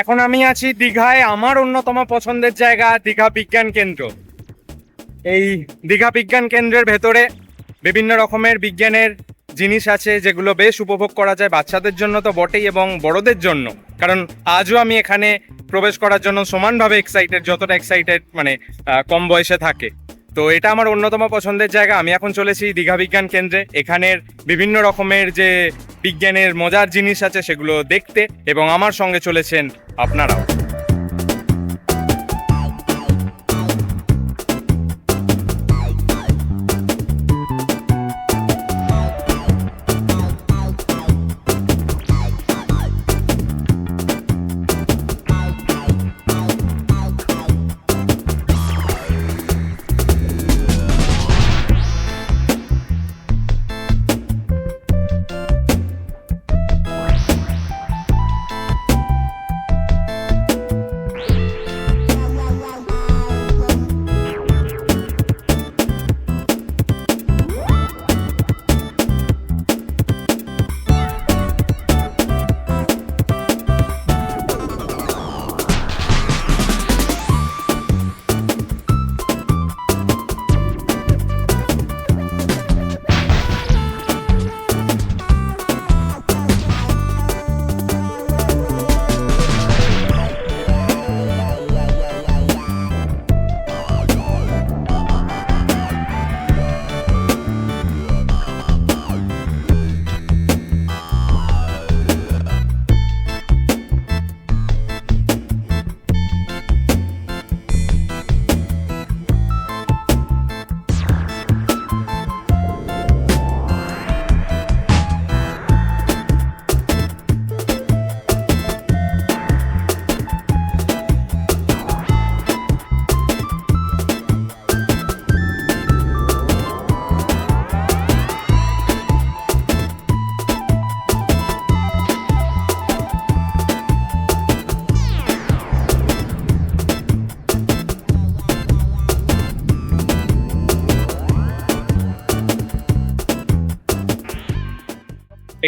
এখন আমি আছি দীঘায়, আমার অন্যতম পছন্দের জায়গা দীঘা বিজ্ঞান কেন্দ্র। এই দীঘা বিজ্ঞান কেন্দ্রের ভেতরে বিভিন্ন রকমের বিজ্ঞানের জিনিস আছে যেগুলো বেশ উপভোগ করা যায় বাচ্চাদের জন্য তো বটেই এবং বড়দের জন্য। কারণ আজও আমি এখানে প্রবেশ করার জন্য সমানভাবে এক্সাইটেড যতটা এক্সাইটেড মানে কম বয়সে থাকে। তো এটা আমার অন্যতম পছন্দের জায়গা। আমি এখন চলেছি দীঘা বিজ্ঞান কেন্দ্রে। এখানের বিভিন্ন রকমের যে বিজ্ঞানের মজার জিনিস আছে সেগুলো দেখতে এবং আমার সঙ্গে চলেছেন আপনারাও।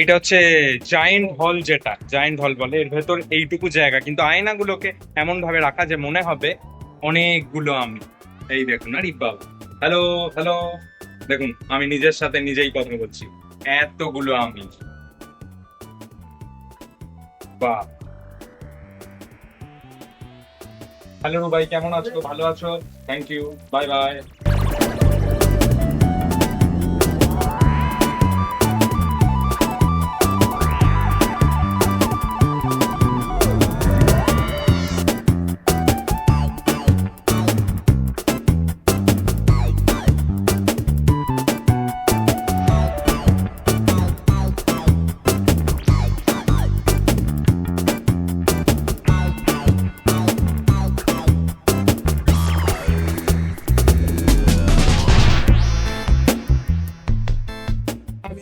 এইটা হচ্ছে জায়েন্ট হল যেটা জায়েন্ট হল বলে। এর ভেতর এইটুকু জায়গা। কিন্তু আয়নাগুলোকে এমন ভাবে রাখা যে মনে হবে অনেকগুলো আমি। এই দেখুন, আরে বাবা। হ্যালো হ্যালো দেখুন, আমি নিজের সাথে নিজেই কথা বলছি। এতগুলো আমি। বাহ। হ্যালো ভাই, কেমন আছো? ভালো আছো? থ্যাংক ইউ বাই বাই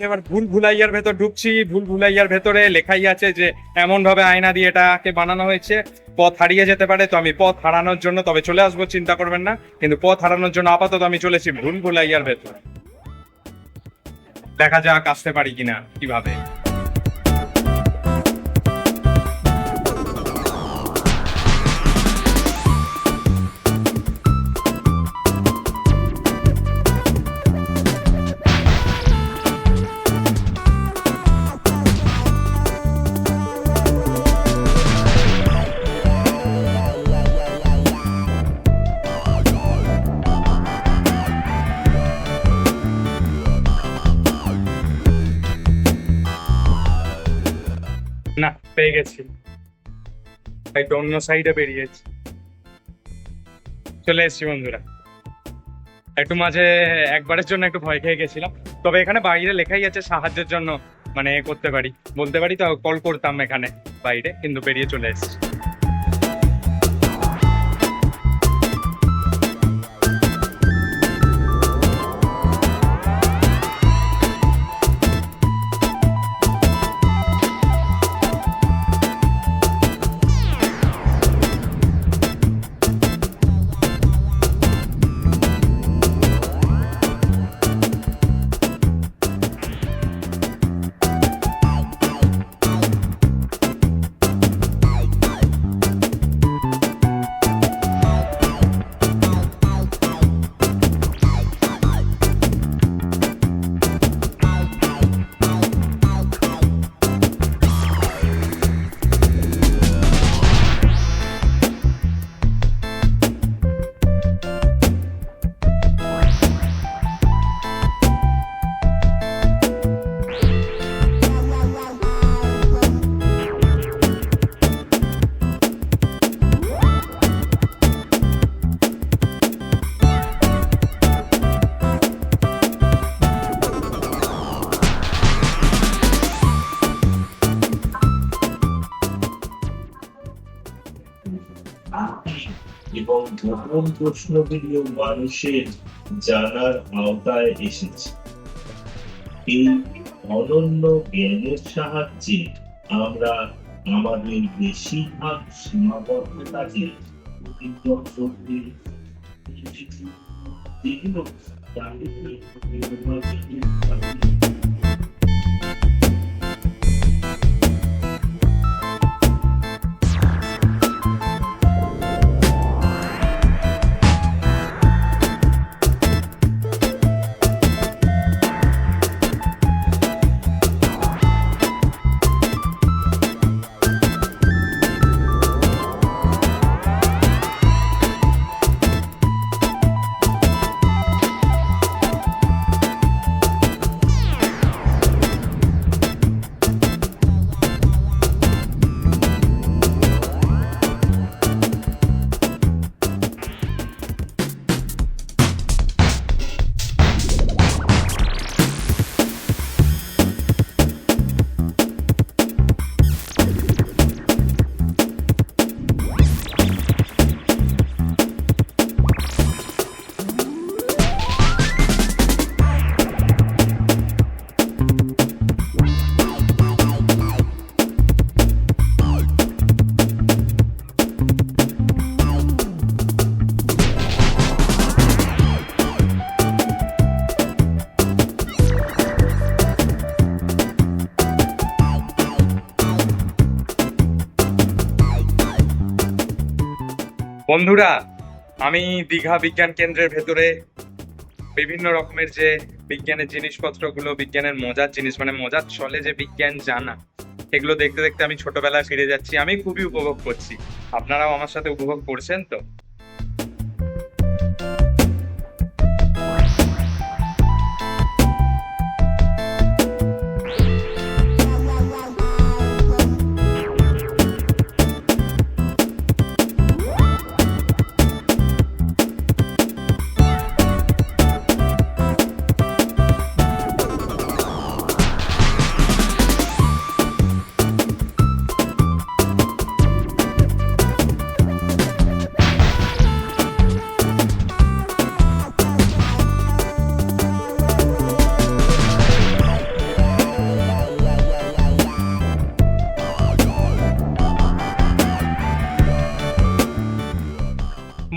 এবার ভুল ভুলাইয়ার ভেতর ঢুকছি, ভুল ভুলাইয়ার ভেতরে লেখাই আছে যে এমন ভাবে আয়না দিয়ে এটাকে বানানো হয়েছে। পথ হারিয়ে যেতে পারে, তো আমি পথ হারানোর জন্য তবে চলে আসব, চিন্তা করবেন না। কিন্তু পথ হারানোর জন্য আপাতত আমি চলেছি ভুল ভুলাইয়ার ভেতর। দেখা যাক আসতে পারি কিনা কীভাবে। পেয়ে গেছি। একটু অন্য সাইডে বেরিয়েছি। চলে এসেছি বন্ধুরা। একটু মাঝে একবারের জন্য একটু ভয় খেয়ে গেছিলাম। তবে এখানে বাইরে লেখাই আছে সাহায্যের জন্য মানে করতে পারি। বলতে পারি তো কল করতাম এখানে বাইরে, কিন্তু বেরিয়ে চলে এসেছি। এবং গোপন প্রশ্নগুলো মানুষের জানার আওতায় এসেছে এই অনন্য জ্ঞানের সাহায্যে আমরা আমাদের বেশিরভাগ সীমাবদ্ধতাকে। যেগুলো বন্ধুরা, আমি দীঘা বিজ্ঞান কেন্দ্রের ভেতরে বিভিন্ন রকমের যে বিজ্ঞানের জিনিসপত্রগুলো, বিজ্ঞানের মজার জিনিস মানে মজার চলে যে বিজ্ঞান জানা, এগুলো দেখতে দেখতে আমি ছোটবেলায় ফিরে যাচ্ছি। আমি খুবই উপভোগ করছি। আপনারাও আমার সাথে উপভোগ করছেন তো?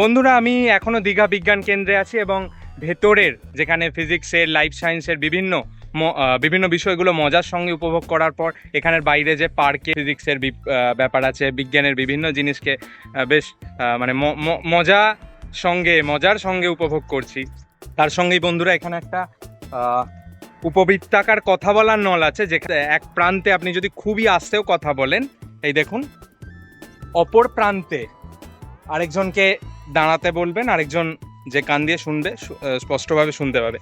বন্ধুরা, আমি এখনও দীঘা বিজ্ঞান কেন্দ্রে আছি এবং ভেতরের, যেখানে ফিজিক্সের, লাইফ সায়েন্সের বিভিন্ন বিভিন্ন বিষয়গুলো মজার সঙ্গে উপভোগ করার পর, এখানের বাইরে যে পার্কে ফিজিক্সের ব্যাপার আছে, বিজ্ঞানের বিভিন্ন জিনিসকে বেশ মানে মজা সঙ্গে, মজার সঙ্গে উপভোগ করছি। তার সঙ্গেই বন্ধুরা, এখানে একটা উপবৃত্তাকার কথা বলার নল আছে, যেখানে এক প্রান্তে আপনি যদি খুবই আস্তেও কথা বলেন, এই দেখুন, অপর প্রান্তে আরেকজনকে দাঁড়াতে বলবেন, আরেকজন যে কান দিয়ে শুনবে স্পষ্টভাবে শুনতে পাবে।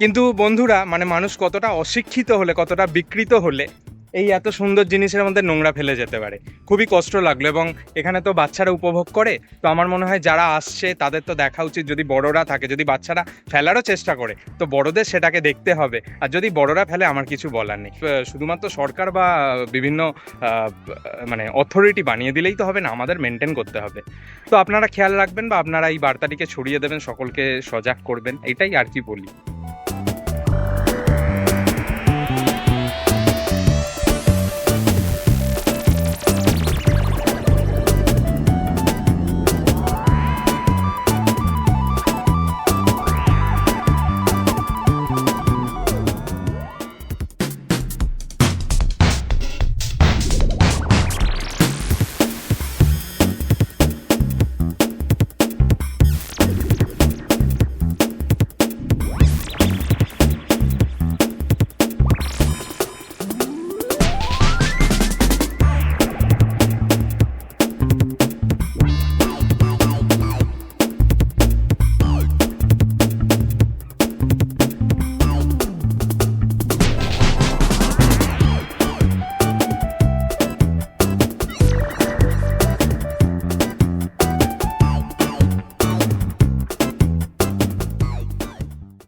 কিন্তু বন্ধুরা মানে মানুষ কতটা অশিক্ষিত হলে, কতটা বিকৃত হলে এই এত সুন্দর জিনিসের মধ্যে নোংরা ফেলে যেতে পারে। খুবই কষ্ট লাগল এবং এখানে তো বাচ্চারা উপভোগ করে। তো আমার মনে হয় যারা আসছে, তাদের তো দেখা উচিত যদি বড়রা থাকে, যদি বাচ্চারা ফেলারও চেষ্টা করে, তো বড়দের সেটাকে দেখতে হবে। আর যদি বড়রা ফেলে, আমার কিছু বলার নেই। শুধুমাত্র সরকার বা বিভিন্ন মানে অথরিটি বানিয়ে দিলেই তো হবে না, আমাদের মেনটেন করতে হবে। তো আপনারা খেয়াল রাখবেন বা আপনারা এই বার্তাটিকে ছড়িয়ে দেবেন, সকলকে সজাগ করবেন, এটাই আর কি বলি।